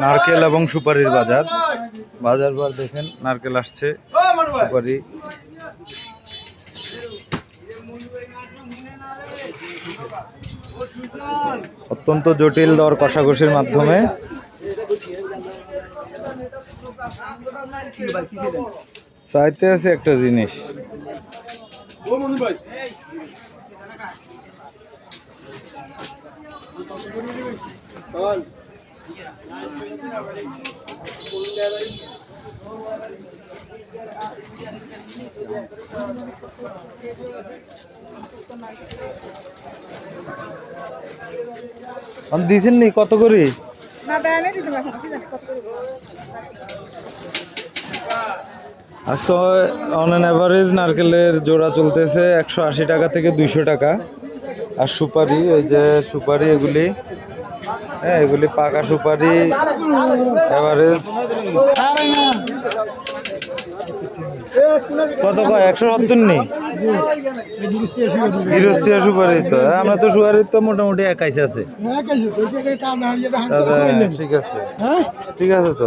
নারকেল এবং সুপারির বাজার। বাজার বার দেখেন, নারকেল আসছে, সুপারি। অত্যন্ত জটিল দর কষাকষির মাধ্যমে। চাইতে আছে একটা জিনিস। আমি দিছেন নি কত করে? আজকে অন অ্যান অ্যাভারেজ নারকেলের জোড়া চলতেছে একশো আশি টাকা থেকে দুইশো টাকা। আর সুপারি এই যে সুপারি এগুলি হ্যাঁ এগুলি পাকা সুপারি অ্যাভারেজ কত কয়? একশো সত্তর নেই? গৃহস্থিয়া সুপারি তো। আমরা তো সুপারির তো মোটামুটি একাইশ আছে। ঠিক আছে। ঠিক আছে তো।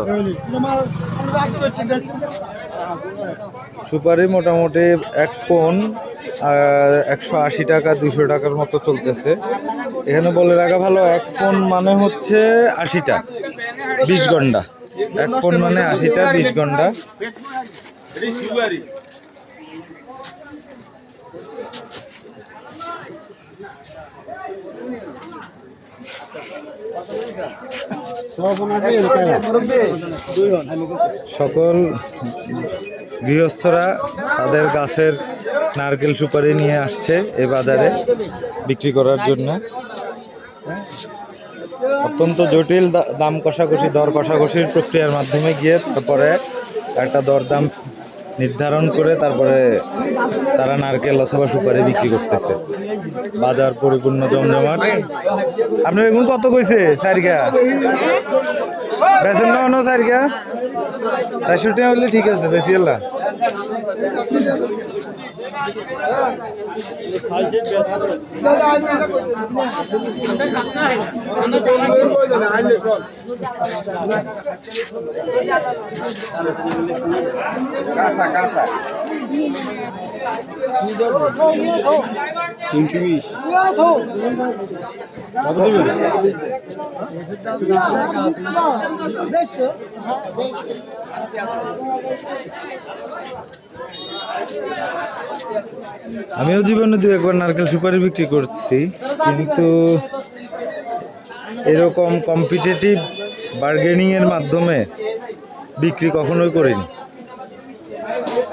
সুপারি মোটামুটি এক কোন একশো আশি টাকা দুশো টাকার মতো চলতেছে। এখানে বলে রাখা ভালো, এক কোন মানে হচ্ছে আশিটা, বিশ ঘণ্টা এক কোন মানে আশিটা, বিশ ঘণ্টা সকল গৃহস্থরা তাদের গাছের নারকেল সুপারি নিয়ে আসছে এ বাজারে বিক্রি করার জন্য। অত্যন্ত জটিল দাম কষাকষি, দর কষাকষির প্রক্রিয়ার মাধ্যমে গিয়ে তারপরে একটা দরদাম নির্ধারণ করে তারপরে তারা নারকেল অথবা সুপারি বিক্রি করতেছে। বাজার পরিপূর্ণ জমজমাট। আপনার এখন কত কইছে, সারিকা? বেছেন না সারিকা? চারশো টাকা হলে ঠিক আছে বেশি তিনশো বিশ আমিও জীবনে দু একবার নারকেল সুপারি বিক্রি করছি, কিন্তু এরকম কম্পিটিটিভ বার্গেনিং এর মাধ্যমে বিক্রি কখনোই করিনি।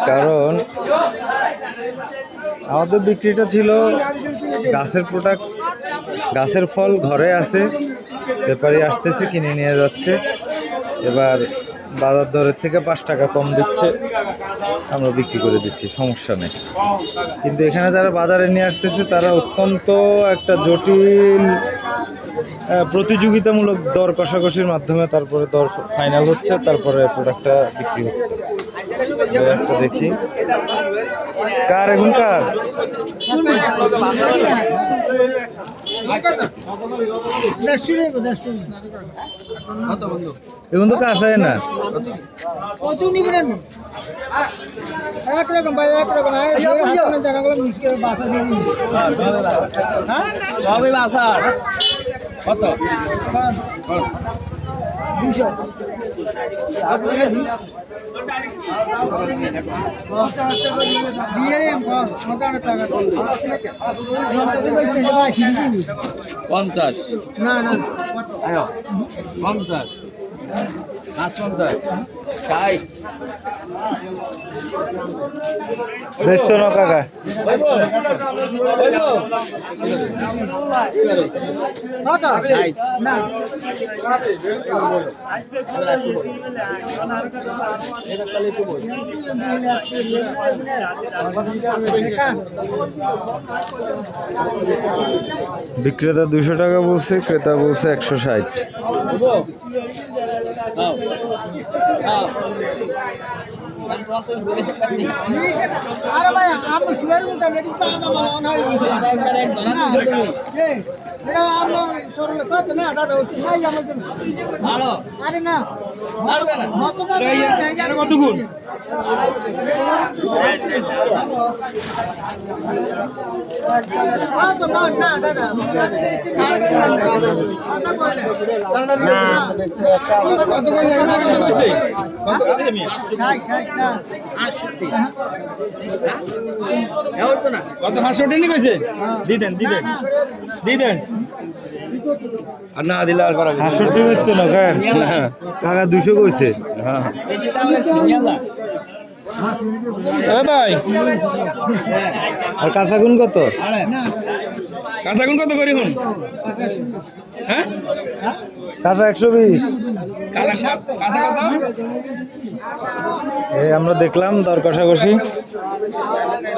কারণ আমাদের বিক্রিটা ছিল গাছের প্রোডাক্ট গাছের ফল ঘরে আছে ব্যাপারী আসতেছে, কিনে নিয়ে যাচ্ছে। এবার বাজার দরের থেকে পাঁচ টাকা কম দিচ্ছে, আমরা বিক্রি করে দিচ্ছি, সমস্যা নেই। কিন্তু এখানে যারা বাজারে নিয়ে আসতেছে, তারা অত্যন্ত একটা জটিল প্রতিযোগিতামূলক দর কষাকষির মাধ্যমে তারপরে দর ফাইনাল হচ্ছে, তারপরে প্রোডাক্টটা বিক্রি হচ্ছে। একটা দেখি। কার এখন কার? এখন তো কাঁচায় না। কত নিবেন এক রকম ভাই এক রকম আর আপনার জায়গাগুলো মিস করে বাসা দিয়ে হ্যাঁ। কত দুশো বিয়ে মোটামুটি টাকা পঞ্চাশ না না পঞ্চাশ। না কাকা। বিক্রেতা দুশো টাকা বলছে ক্রেতা বলছে একশো ষাট। không không আরে না এই এটা আমরা সরলে কত না দাদা কত কত কত কত কত? কইছে? আমি কত কইছে আর না দিলে আর করা হাঁসটি বেচতে না কার কাকা দুশো কইছে। এ ভাই। আর কাঁচাগুন কত? কাঁচা কোন কত করি হুন? হ্যাঁ? কাঁচা একশো বিশ। কাঁচা কাঁচা কত? আমরা দেখলাম দর কষাকষি